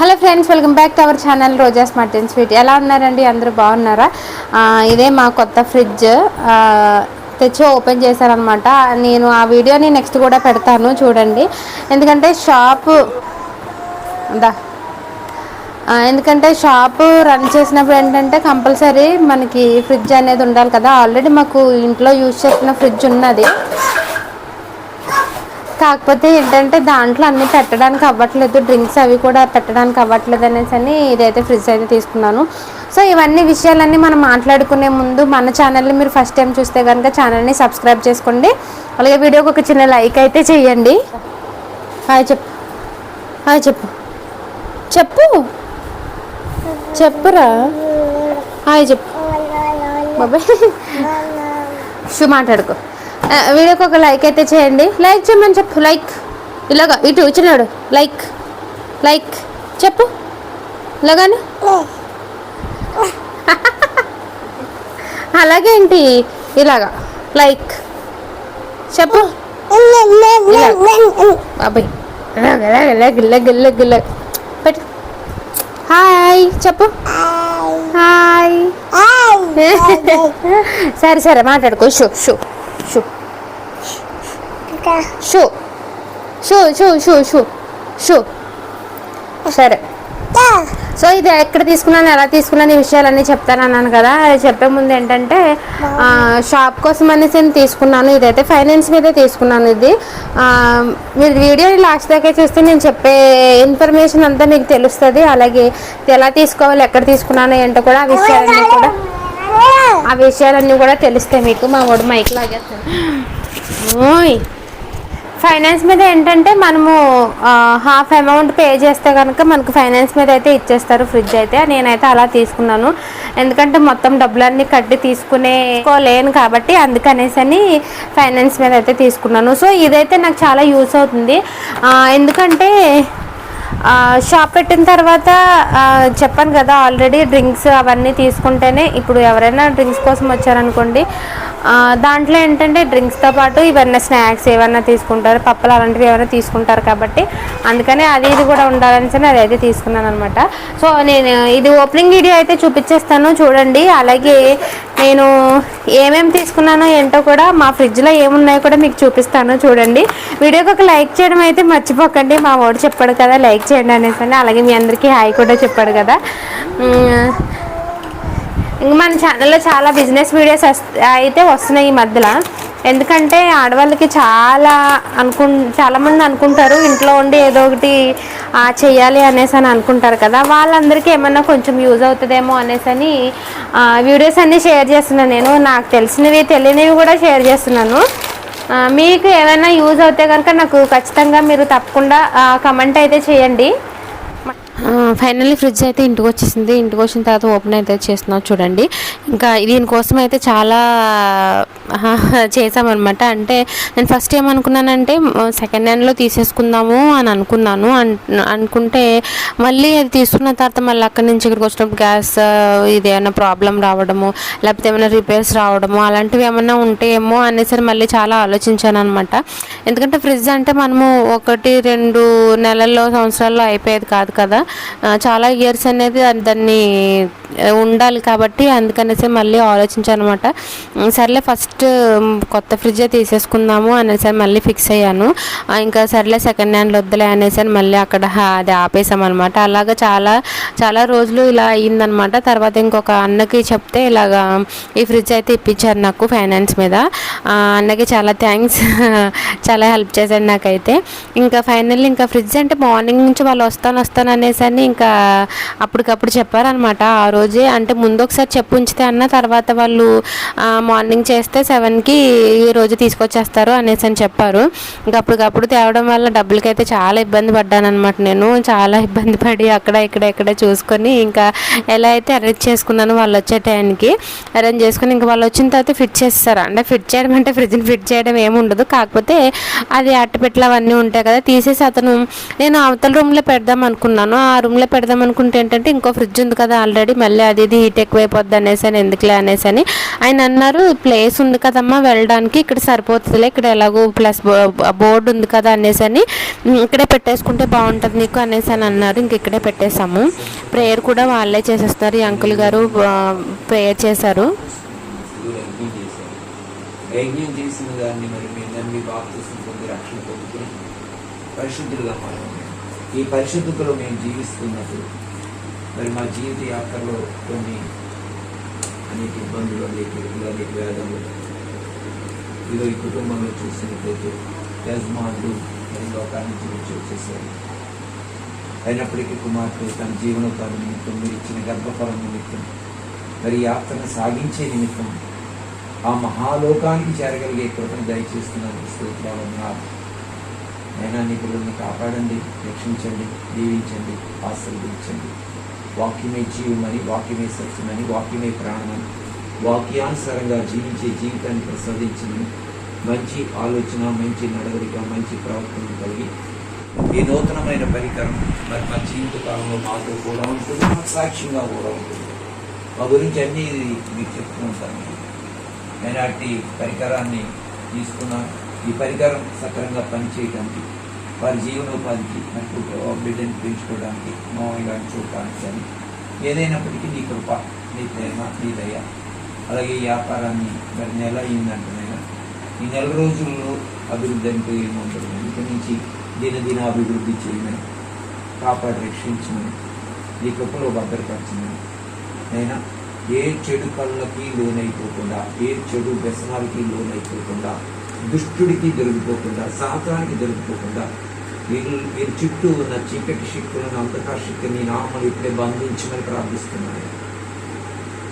Hello friends welcome back to our channel Roja smart and sweet. ఎలా ఉన్నారండి? అందరూ బాగున్నారా? ఇదే మా కొత్త ఫ్రిడ్జ్. తెచ్చి ఓపెన్ చేశారనమాట నేను ఆ వీడియోని నెక్స్ట్ కూడా పెడతాను చూడండి. ఎందుకంటే షాపు దా. ఎందుకంటే షాపు రన్ చేసినప్పుడు ఏంటంటే కంపల్సరీ మనకి ఫ్రిడ్జ్ అనేది ఉండాలి కదా. ఆల్రెడీ మాకు ఇంట్లో యూజ్ చేసిన ఫ్రిడ్జ్ ఉన్నది. కాకపోతే ఏంటంటే దాంట్లో అన్ని పెట్టడానికి అవ్వట్లేదు డ్రింక్స్ అవి కూడా పెట్టడానికి అవ్వట్లేదు అనేసి అని ఇదైతే ఫ్రిడ్జ్ అయితే తీసుకున్నాను. సో ఇవన్నీ విషయాలన్నీ మనం మాట్లాడుకునే ముందు మన ఛానల్ని మీరు ఫస్ట్ టైం చూస్తే కనుక ఛానల్ని సబ్స్క్రైబ్ చేసుకోండి. అలాగే వీడియోకి ఒక చిన్న లైక్ అయితే చేయండి. హాయ్ చెప్పు. హాయ్ చెప్పు. చెప్పు. చెప్పురా. హాయ్ చెప్పు. బాబాయ్. షూ మాట్లాడుకో. వీడియోకి ఒక లైక్ అయితే చేయండి. లైక్ చేయమని చెప్పు లైక్ ఇలాగా ఇటు వచ్చినాడు లైక్ లైక్ చెప్పు. ఇలాగాను? అలాగే ఏంటి? ఇలాగా లైక్ చెప్పు. బాబాయ్ పెట్టు. హాయ్ చెప్పు. హాయ్ సరే సరే మాట్లాడుకో. షూ షూ. షూ. షూ షూ షూ షూ. షూ. సరే. సో ఇది ఎక్కడ తీసుకున్నాను ఎలా తీసుకున్నాను ఈ విషయాలన్నీ చెప్తాను అన్నాను కదా. చెప్పే ముందు ఏంటంటే షాప్ కోసం అనేసి నేను తీసుకున్నాను. ఇదైతే ఫైనాన్స్ మీదే తీసుకున్నాను ఇది. మీరు వీడియోని లాస్ట్ దాకా చూస్తే నేను చెప్పే ఇన్ఫర్మేషన్ అంతా మీకు తెలుస్తుంది. అలాగే ఇది ఎలా తీసుకోవాలి ఎక్కడ తీసుకున్నాను ఏంటో కూడా ఆ విషయాలన్నీ కూడా ఆ విషయాలన్నీ కూడా తెలుస్తాయి మీకు. మా వాడు మైక్ లాగేస్తాను ఓయ్. ఫైనాన్స్ మీద ఏంటంటే మనము హాఫ్ అమౌంట్ పే చేస్తే కనుక మనకు ఫైనాన్స్ మీద అయితే ఇచ్చేస్తారు ఫ్రిడ్జ్ అయితే. నేనైతే అలా తీసుకున్నాను. ఎందుకంటే మొత్తం డబ్బులన్నీ కట్టి తీసుకునేకోలేను కాబట్టి అందుకనేసి అని ఫైనాన్స్ మీద అయితే తీసుకున్నాను. సో ఇదైతే నాకు చాలా యూస్ అవుతుంది. ఎందుకంటే షాప్ పెట్టిన తర్వాత చెప్పాను కదా ఆల్రెడీ డ్రింక్స్ అవన్నీ తీసుకుంటేనే ఇప్పుడు ఎవరైనా డ్రింక్స్ కోసం వచ్చారనుకోండి దాంట్లో ఏంటంటే డ్రింక్స్తో పాటు ఇవన్నీ స్నాక్స్ ఏమన్నా తీసుకుంటారు పప్పులు అలాంటివి ఏమైనా తీసుకుంటారు కాబట్టి అందుకని అది ఇది కూడా ఉండాలని సరే అది అయితే తీసుకున్నాను అనమాట సో నేను ఇది ఓపెనింగ్ వీడియో అయితే చూపించేస్తాను చూడండి. అలాగే నేను ఏమేమి తీసుకున్నానో ఏంటో కూడా మా ఫ్రిడ్జ్లో ఏమున్నాయో కూడా మీకు చూపిస్తాను చూడండి. వీడియోకి ఒక లైక్ చేయడం అయితే మర్చిపోకండి. మా వాడు చెప్పాడు కదా లైక్ చేయండి అనేసి అలాగే మీ అందరికీ హాయ్ కూడా చెప్పాడు కదా. ఇంకా మన ఛానల్లో చాలా బిజినెస్ వీడియోస్ అయితే వస్తున్నాయి ఈ మధ్యలో. ఎందుకంటే ఆడవాళ్ళకి చాలా అనుకు చాలామంది అనుకుంటారు ఇంట్లో ఉండి ఏదో ఒకటి చేయాలి అనేసి అని అనుకుంటారు కదా. వాళ్ళందరికీ ఏమన్నా కొంచెం యూజ్ అవుతుందేమో అనేసి అని వీడియోస్ అన్నీ షేర్ చేస్తున్నాను నేను. నాకు తెలిసినవి తెలియనివి కూడా షేర్ చేస్తున్నాను. మీకు ఏమైనా యూజ్ అవుతే కనుక నాకు ఖచ్చితంగా మీరు తప్పకుండా కమెంట్ అయితే చేయండి. ఫైనల్లీ ఫ్రిడ్జ్ అయితే ఇంటికి వచ్చేసింది. ఇంటికి వచ్చిన తర్వాత ఓపెన్ అయితే చేస్తున్నాం చూడండి. ఇంకా దీనికోసం అయితే చాలా చేసామన్నమాట అంటే నేను ఫస్ట్ ఏమనుకున్నానంటే సెకండ్ హ్యాండ్లో తీసేసుకుందాము అని అనుకున్నాను. అన్- అనుకుంటే మళ్ళీ అది తీసుకున్న తర్వాత మళ్ళీ అక్కడి నుంచి ఇక్కడికి వచ్చినప్పుడు గ్యాస్ ఇది ఏమైనా ప్రాబ్లం రావడము లేకపోతే ఏమైనా రిపేర్స్ రావడము అలాంటివి ఏమైనా ఉంటాయేమో అనేసరి మళ్ళీ చాలా ఆలోచించాను అనమాట ఎందుకంటే ఫ్రిడ్జ్ అంటే మనము ఒకటి రెండు నెలల్లో సంవత్సరాల్లో అయిపోయేది కాదు కదా. చాలా ఇయర్స్ అనేది దాన్ని- ఉండాలి కాబట్టి అందుకనేసి మళ్ళీ ఆలోచించాను అనమాట సర్లే ఫస్ట్ కొత్త ఫ్రిడ్జే తీసేసుకుందాము అనేసి మళ్ళీ ఫిక్స్ అయ్యాను. ఇంకా సర్లే సెకండ్ హ్యాండ్ వద్దులే అనేసి మళ్ళీ అక్కడ అది ఆపేసామన్నమాట. అలాగా చాలా చాలా రోజులు ఇలా అయ్యిందనమాట తర్వాత ఇంకొక అన్నకి చెప్తే ఇలాగా ఈ ఫ్రిడ్జ్ అయితే ఇప్పించారు నాకు ఫైనాన్స్ మీద. అన్నకి చాలా థ్యాంక్స్ చాలా హెల్ప్ చేశాడు నాకైతే. ఇంకా ఫైనల్లీ ఇంకా ఫ్రిడ్జ్ అంటే మార్నింగ్ నుంచి వాళ్ళు వస్తాను వస్తాను అనేసి అని ఇంకా అప్పటికప్పుడు చెప్పారనమాట ఆ రోజే అంటే ముందు ఒకసారి చెప్పు ఉంచితే అన్న తర్వాత వాళ్ళు మార్నింగ్ చేస్తే సెవెన్కి ఈ రోజు తీసుకొచ్చేస్తారు అనేసి అని చెప్పారు. ఇంకా అప్పటికప్పుడు తేవడం వల్ల డబ్బులకైతే చాలా ఇబ్బంది పడ్డానమాట నేను. చాలా ఇబ్బంది పడి అక్కడ ఇక్కడ ఇక్కడ చూసుకొని ఇంకా ఎలా అయితే అరేంజ్ చేసుకున్నాను వాళ్ళు వచ్చే టైంకి అరేంజ్ చేసుకుని ఇంకా వాళ్ళు వచ్చిన తర్వాత ఫిట్ చేస్తారు? అంటే ఫిట్ చేయడం అంటే ఫ్రిడ్జ్ని ఫిట్ చేయడం ఏమి ఉండదు కాకపోతే అది అట్టపెట్టలు అవన్నీ ఉంటాయి కదా తీసేసి అతను నేను అవతల రూమ్లో పెడదాం అనుకున్నాను. ఆ రూమ్లో పెడదాం అనుకుంటే ఏంటంటే ఇంకో ఫ్రిడ్జ్ ఉంది కదా ఆల్రెడీ మళ్ళీ అది ఇది హీట్ ఎక్కువైపోద్ది అనేసి అని ఎందుకులే అనేసి అని ఆయన అన్నారు ప్లేస్ ఉంది కదమ్మా వెళ్ళడానికి ఇక్కడ సరిపోతుందిలే ఇక్కడ ఎలాగో ప్లస్ బోర్డు ఉంది కదా అనేసి అని ఇక్కడే పెట్టేసుకుంటే బాగుంటుంది నీకు అనేసి అని అన్నారు. ఇంక ఇక్కడే పెట్టేశాము. ప్రేయర్ కూడా వాళ్ళే చేసేస్తారు. ఈ అంకుల్ గారు ప్రేయర్ చేశారు. యజ్ఞం చేసిన దాన్ని మరి మేము నమ్మి బాప్తిసం పొంది రక్షణ పొందుకుని పరిశుద్ధులుగా మారండి ఈ పరిశుద్ధతలో మేము జీవిస్తున్నప్పుడు మరి మా జీవిత యాత్రలో కొన్ని అనేక ఇబ్బందులు అనేక ఇబ్బందులు అనేక వేదనలు ఇదో ఈ కుటుంబంలో చూసినట్లయితే యజమానులు మరి లోకాన్ని జీవించి వచ్చేసారు. అయినప్పటికీ కుమార్తె తన జీవనోపాధి నిమిత్తం మీరు ఇచ్చిన గర్భఫలం నిమిత్తం మరి యాత్రను సాగించే నిమిత్తం ఆ మహాలోకానికి చేరగలిగే కృపను దయచేస్తున్నాను. స్తోత్రాలు. ఉన్నారు అయినా నీ పిల్లల్ని కాపాడండి రక్షించండి దీవించండి ఆశీర్వదించండి. వాక్యమే జీవమని వాక్యమే సత్యమని వాక్యమే ప్రాణమని వాక్యానుసారంగా జీవించే జీవితాన్ని ప్రసాదించమని మంచి ఆలోచన మంచి నడవడిక మంచి ప్రవర్తన కలిగి ఈ నూతనమైన పరికరం మరి మా జీవిత కాలంలో మాతో కూడా ఉంటుంది సాక్ష్యంగా కూడా ఉంటుంది. మా గురించి అన్నీ మీకు చెప్తూ ఉంటాను. ఎలాంటి పరికరాన్ని తీసుకున్నా ఈ పరికరం సక్రమంగా పనిచేయడానికి వారి జీవనోపాధికి నాకు బిడ్డను పెంచుకోవడానికి మామయ్య చూడటానికి అని ఏదైనప్పటికీ నీ కృప నీ ప్రేమ నీ దయ అలాగే ఈ వ్యాపారాన్ని మరి నెల అయిందంటున్నాయినా ఈ నెల రోజుల్లో అభివృద్ధి అంటే ఏముంటుంది ఇక నుంచి దినదిన అభివృద్ధి చేయమని కాపాడి రక్షించమని నీ కృపలో భద్రపరచమని అయినా ఏ చెడు కళ్ళకి లోనైపోకుండా ఏ చెడు వ్యసనాలకి లోనైపోకుండా దుష్టుడికి దొరికిపోకుండా సాతానికి దొరికిపోకుండా మీరు మీరు చుట్టూ ఉన్న చీకటి శక్తులను అంధకార శక్తిని నామలు ఇప్పుడే బంధించమని ప్రార్థిస్తున్నాను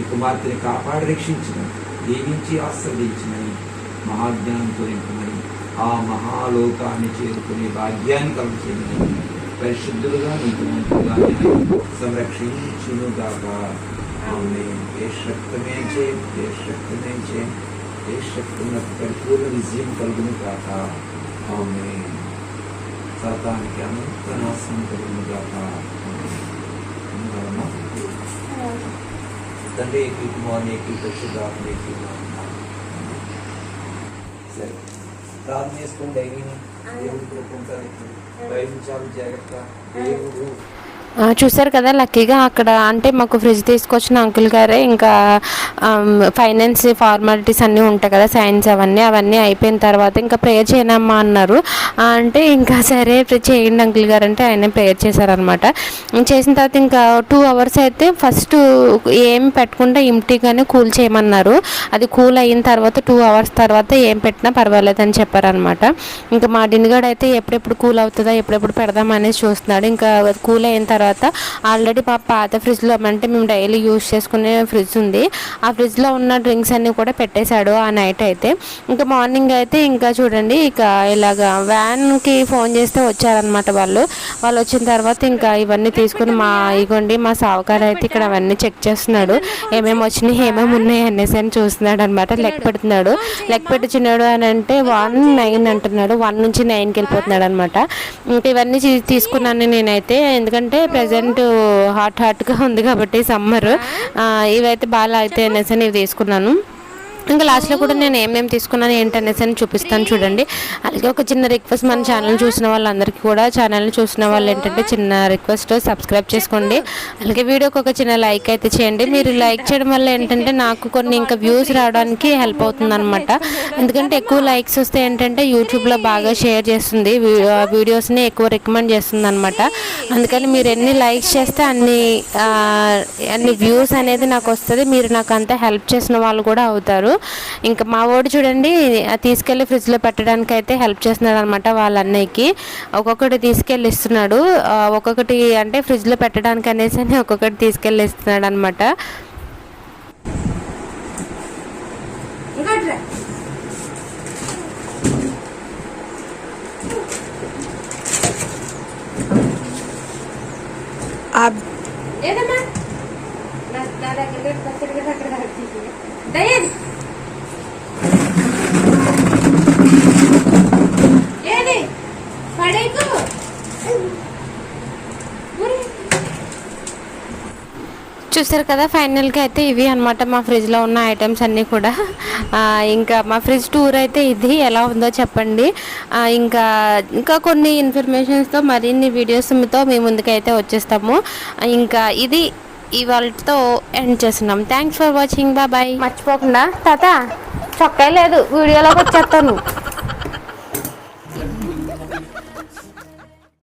ఈ కుమార్తెని కాపాడి రక్షించమని దీవించి ఆస్వాదించమని మహాజ్ఞానంతో నింపమని ఆ మహాలోకాన్ని చేరుకునే భాగ్యాన్ని కలుగుచేయమని పరిశుద్ధులుగా నీతిమంతులుగా సంరక్షించునుగాక. ఆమె ఏ శక్తమే చేయం ఏ శక్తమే చేయం ఏ శక్తి నాకు పరిపూర్ణ విజయం కలుగును కాక ఆమె సతానికి అనంత నాశనం కలుగును కాక తండ్రి ఏకీ కుమార్ ఏకీ పరిశుద్ధాత్మ ఏకీ సరే ప్రార్థన చేసుకుని డైరీని దేవుడు కృపంటారు బయలు చాలా జాగ్రత్త దేవుడు ఆ, చూసారు కదా లక్కీగా అక్కడ అంటే మాకు ఫ్రిడ్జ్ తీసుకొచ్చిన అంకుల్ గారే ఇంకా ఫైనాన్స్ ఫార్మాలిటీస్ అన్నీ ఉంటాయి కదా సైన్స్ అవన్నీ అవన్నీ అయిపోయిన తర్వాత ఇంకా ప్రేయర్ చేయనమ్మా అన్నారు. అంటే ఇంకా సరే ఫ్రిడ్జ్ చేయండి అంకుల్ గారు అంటే ఆయన ప్రేయర్ చేశారనమాట చేసిన తర్వాత ఇంకా టూ అవర్స్ అయితే ఫస్ట్ ఏం పెట్టకుండా ఇమ్టీగానే కూల్ చేయమన్నారు. అది కూల్ అయిన తర్వాత టూ అవర్స్ తర్వాత ఏం పెట్టినా పర్వాలేదు అని చెప్పారనమాట ఇంకా మా డిన్గాడు అయితే ఎప్పుడెప్పుడు కూల్ అవుతుందా ఎప్పుడెప్పుడు పెడదామనేసి చూస్తున్నాడు. ఇంకా కూల్ అయిన తర్వాత తర్వాత ఆల్రెడీ మా పాత ఫ్రిడ్జ్లో అంటే మేము డైలీ యూజ్ చేసుకునే ఫ్రిడ్జ్ ఉంది. ఆ ఫ్రిడ్జ్లో ఉన్న డ్రింక్స్ అన్నీ కూడా పెట్టేశాడు ఆ నైట్ అయితే. ఇంకా మార్నింగ్ అయితే ఇంకా చూడండి ఇక ఇలాగ వ్యాన్కి ఫోన్ చేస్తే వచ్చారనమాట వాళ్ళు. వాళ్ళు వచ్చిన తర్వాత ఇంకా ఇవన్నీ తీసుకుని మా ఇగోండి మా సావుకారు అయితే ఇక్కడ అవన్నీ చెక్ చేస్తున్నాడు. ఏమేమి వచ్చినాయి ఏమేమి ఉన్నాయి అనేసి అని చూస్తున్నాడు అనమాట లెక్క పెడుతున్నాడు. లెక్క పెట్టుచున్నాడు అని అంటే వన్ నైన్ అంటున్నాడు. వన్ నుంచి నైన్కి వెళ్ళిపోతున్నాడు అనమాట ఇంకా ఇవన్నీ తీసుకున్నాను నేనైతే. ఎందుకంటే ప్రజెంట్ హాట్ హాట్గా ఉంది కాబట్టి సమ్మర్ ఇవైతే బాగా అయితే అనేసి అని ఇవి తీసుకున్నాను. ఇంకా లాస్ట్లో కూడా నేను ఏమేమి తీసుకున్నాను ఏంటనేసి అని చూపిస్తాను చూడండి. అలాగే ఒక చిన్న రిక్వెస్ట్ మన ఛానల్ చూసిన వాళ్ళందరికీ కూడా ఛానల్ చూసిన వాళ్ళు ఏంటంటే చిన్న రిక్వెస్ట్ సబ్స్క్రైబ్ చేసుకోండి. అలాగే వీడియోకి ఒక చిన్న లైక్ అయితే చేయండి. మీరు లైక్ చేయడం వల్ల ఏంటంటే నాకు కొన్ని ఇంకా వ్యూస్ రావడానికి హెల్ప్ అవుతుంది అనమాట ఎందుకంటే ఎక్కువ లైక్స్ వస్తే ఏంటంటే యూట్యూబ్లో బాగా షేర్ చేస్తుంది వీడియోస్ని ఎక్కువ రికమెండ్ చేస్తుంది అనమాట అందుకని మీరు ఎన్ని లైక్స్ చేస్తే అన్ని అన్ని వ్యూస్ అనేది నాకు వస్తుంది మీరు నాకు అంత హెల్ప్ చేసిన వాళ్ళు కూడా అవుతారు. ఇంకా మా వాడు చూడండి తీసుకెళ్ళి ఫ్రిడ్జ్లో పెట్టడానికి అయితే హెల్ప్ చేస్తున్నాడు అనమాట వాళ్ళ అన్నయ్యకి. ఒక్కొక్కటి తీసుకెళ్ళి ఇస్తున్నాడు ఒక్కొక్కటి అంటే ఫ్రిడ్జ్లో పెట్టడానికి అనేసి అని ఒక్కొక్కటి తీసుకెళ్ళి ఇస్తున్నాడు అనమాట ఏదమ్మా? నా నా దగ్గర పచ్చడి అక్కడ చూసారు కదా ఫైనల్గా అయితే ఇవి అనమాట మా ఫ్రిడ్జ్లో ఉన్న ఐటమ్స్ అన్నీ కూడా. ఇంకా మా ఫ్రిడ్జ్ టూర్ అయితే ఇది. ఎలా ఉందో చెప్పండి. ఇంకా ఇంకా కొన్ని ఇన్ఫర్మేషన్స్తో మరిన్ని వీడియోస్తో మీ ముందుకైతే వచ్చేస్తాము. ఇంకా ఇది ఇవాళతో ఎండ్ చేస్తున్నాం. థ్యాంక్స్ ఫర్ వాచింగ్ బాయ్ మర్చిపోకుండా తాత చొక్కే లేదు. వీడియోలోకి వచ్చేస్తాను.